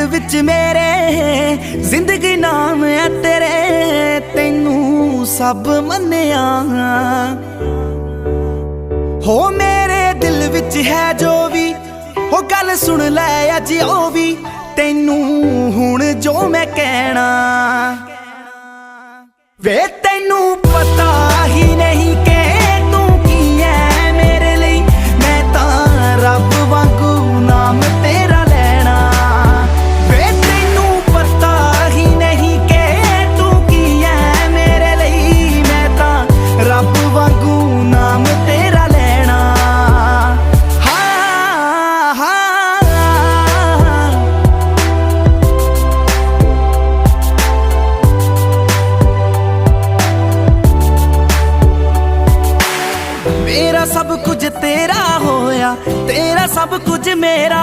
ਦਿਲ ਵਿੱਚ ਮੇਰੇ ਜ਼ਿੰਦਗੀ ਨਾਮ ਹੈ ਤੇਰੇ, ਤੈਨੂੰ ਸਭ ਮੰਨਿਆ। ਹੋ ਮੇਰੇ ਦਿਲ ਵਿੱਚ ਹੈ ਜੋ ਵੀ ਉਹ ਗੱਲ ਸੁਣ ਲੈ ਅੱਜ ਉਹ ਵੀ, ਤੈਨੂੰ ਹੁਣ ਜੋ ਮੈਂ ਕਹਿਣਾ। ਵੇ ਮੇਰਾ ਸਭ ਕੁਝ ਤੇਰਾ ਹੋਇਆ ਤੇਰਾ ਸਭ ਕੁਝ ਮੇਰਾ